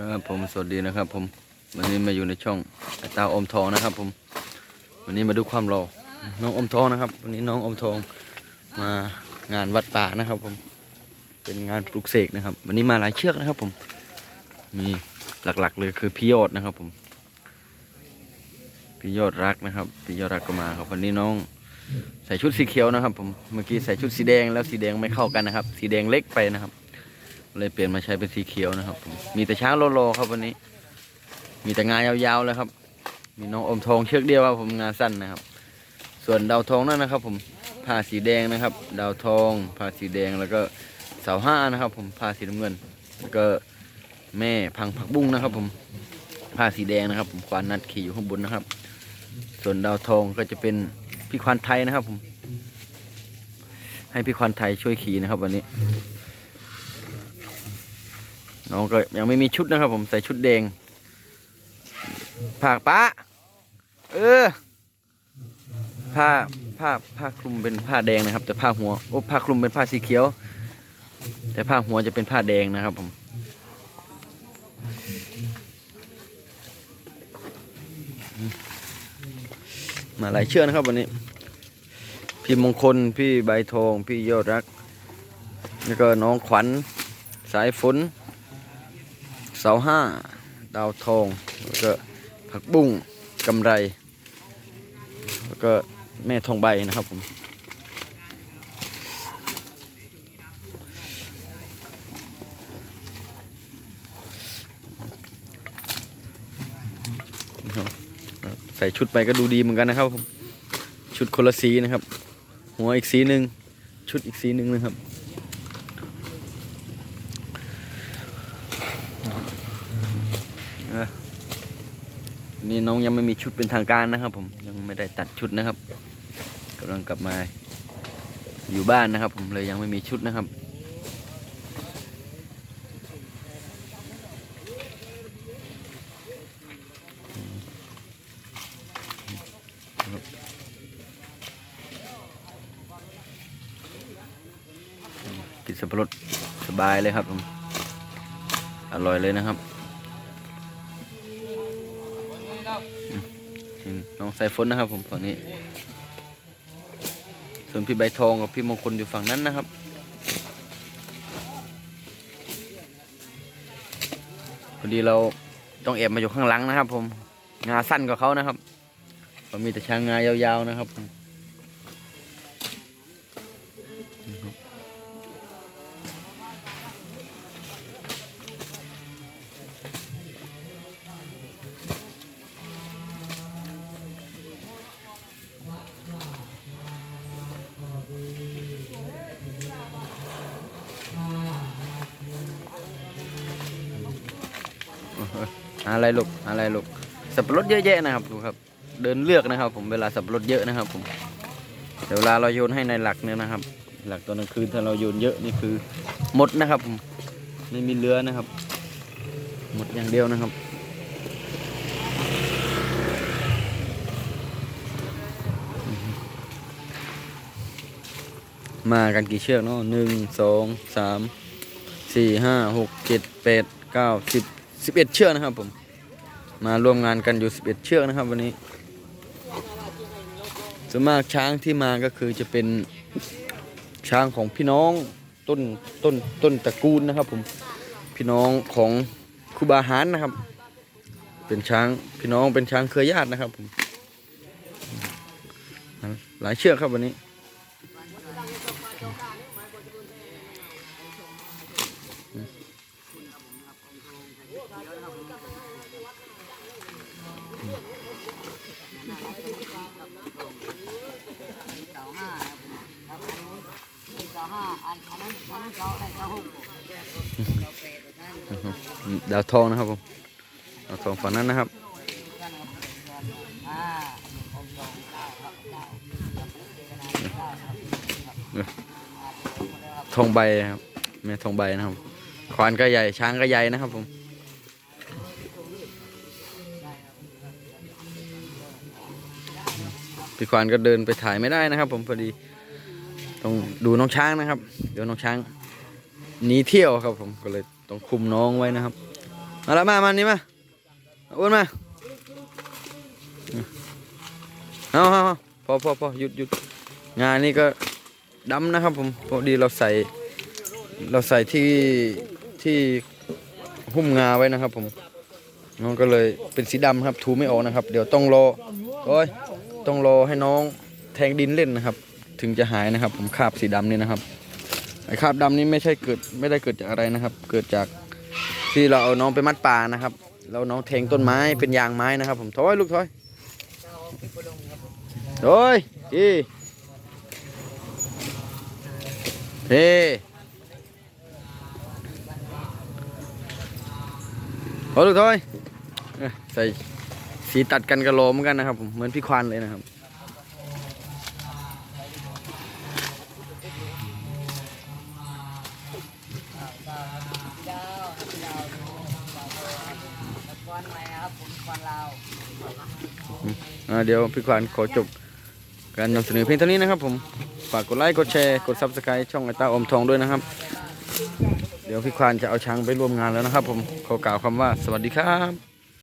ครับผมสวัสดีนะครับ ผมวันนี้มาอยู่ในช่องอ้ตาอมทองนะครับ ผม วันนี้มาดูความรอน้องอมทองนะครับ วันนี้น้องอมทองมางานวัดป่านะครับ ผม เป็นงานปลุกเสกนะครับ วันนี้มาหลายเชือกนะครับ ผม มีหลักๆ เลยคือพี่ยอดนะครับ ผมพี่ยอดรักนะครับพี่ยอดรักก็มาครับวันนี้น้องใส่ชุดสีเขียวนะครับ ผมเมื่อกี้ใส่ชุดสีแดงแล้วสีแดงไม่เข้ากันนะครับ สีแดงเล็กไปนะครับ เลยเปลี่ยนมาใช้เป็นสีเขียวนะครับผมมีแต่ช้างโลโลครับวันนี้ มีแต่งานยาวๆเลยครับ มีน้องอมทองเชือกเดียวครับผมงานสั้นนะครับ ส่วนดาวทองนั่นนะครับ ผมผ้าสีแดงนะครับ ดาวทองผ้าสีแดงแล้วก็เสาห้านะครับ ผมผ้าสีน้ำเงิน แล้วก็แม่พังผักบุ้งนะครับ ผมผ้าสีแดงนะครับ ผมควานนัดขี่อยู่ข้างบนนะครับ ส่วนดาวทองก็จะเป็นพี่ควานไทยนะครับ ผม ให้พี่ควานไทยช่วยขี่นะครับ วันนี้ น้องก็ยังไม่มีชุดนะครับผมใส่ชุดแดงผ้าป้าเออผ้าผ้าผ้าคลุมเป็นผ้าแดงนะครับ แต่ผ้าหัวโอ้ผ้าคลุมเป็นผ้าสีเขียว แต่ผ้าหัวจะเป็นผ้าแดงนะครับผมมาหลายเชือกนะครับวันนี้ พี่มงคลพี่ใบทอง พี่ยอดรัก แล้วก็น้องขวัญสายฝน เสาห้า ดาวทอง แล้วก็ผักบุ้งกำไร แล้วก็แม่ทองใบนะครับผมใส่ชุดไปก็ดูดีเหมือนกันนะครับผมชุดคนละสีนะครับ หัวอีกสีหนึ่งชุดอีกสีหนึ่งนะครับ นี่น้องยังไม่มีชุดเป็นทางการนะครับ ผมยังไม่ได้ตัดชุดนะครับกำลังกลับมาอยู่บ้านนะครับ ผมเลยยังไม่มีชุดนะครับกินสับปะรดสบายเลยครับผมอร่อยเลยนะครับ น้องสายฝนนะครับ ผมฝั่งนี้ ส่วนพี่ใบทองกับพี่มงคลอยู่ฝั่งนั้นนะครับพอดีเราต้องแอบมาอยู่ข้างหลังนะครับ ผมงาสั้นกว่าเขานะครับเรามีแต่ช้างงายาวๆนะครับผม อะไรลูกอะไรลูกสับปะรดเยอะแยะนะครับดูครับ เดินเลือกนะครับ ผมเวลาสับปะรดเยอะนะครับ ผมแต่เวลาเราโยนให้ในหลักเนี่ยนะครับ หลักตอนกลางคืนถ้าเราโยนเยอะนี่คือหมดนะครับผมไม่มีเหลือนะครับ หมดอย่างเดียวนะครับมากันกี่เชือกเนาะหนึ่งสองสามสี่ห้าหกเจ็ดแปดเก้าสิบสิบเอ็ดเชือกนะครับผม มาร่วมงานกันอยู่สิบเอ็ดเชือกนะครับ วันนี้ส่วนมากช้างที่มาก็คือจะเป็นช้างของพี่น้องต้นต้นต้นตระกูลนะครับ ผมพี่น้องของครูบาหารนะครับ เป็นช้างพี่น้องเป็นช้างเครือญาตินะครับผมหลายเชือกครับวันนี้ ดาวทองนะครับผมดาวทองฝั่งนั้นนะครับทองใบครับแม่ทองใบนะครับควานก็ใหญ่ช้างก็ใหญ่นะครับผมพี่ควานก็เดินไปถ่ายไม่ได้นะครับ ผมพอดี ต้องดูน้องช้างนะครับ เดี๋ยวน้องช้างหนีเที่ยวครับผมก็เลยต้องคุมน้องไว้นะครับมาละมามานี่มาอ้วนมาเอาเอาพอพอพอหยุดหยุดงานนี้ก็ดำนะครับผมพอดีเราใส่ เราใส่ที่ที่หุ้มงาไว้นะครับผมน้องก็เลยเป็นสีดำครับถูไม่ออกนะครับ เดี๋ยวต้องรอโอ้ยต้องรอให้น้องแทงดินเล่นนะครับ ถึงจะหายนะครับ ผมคราบสีดำนี่นะครับไอ้คราบดำนี้ไม่ใช่เกิดไม่ได้เกิดจากอะไรนะครับ เกิดจากที่เราเอาน้องไปมัดปลานะครับแล้วน้องแทงต้นไม้เป็นยางไม้นะครับ ผมถอยลูกถอยโอ้ยอีเฮ้โอ้ลูกทอยใส่สีตัดกันกระโหลมกันนะครับผมเหมือนพี่ควานเลยนะครับ เดี๋ยวพี่ควานขอจบการนำเสนอเพียงเท่านี้นะครับ ผมฝากกดไลค์กดแชร์กดซับสไครต์ช่องไอตาอมทองด้วยนะครับ เดี๋ยวพี่ควานจะเอาช้างไปร่วมงานแล้วนะครับ ผมขอกล่าวคำว่าสวัสดีครับ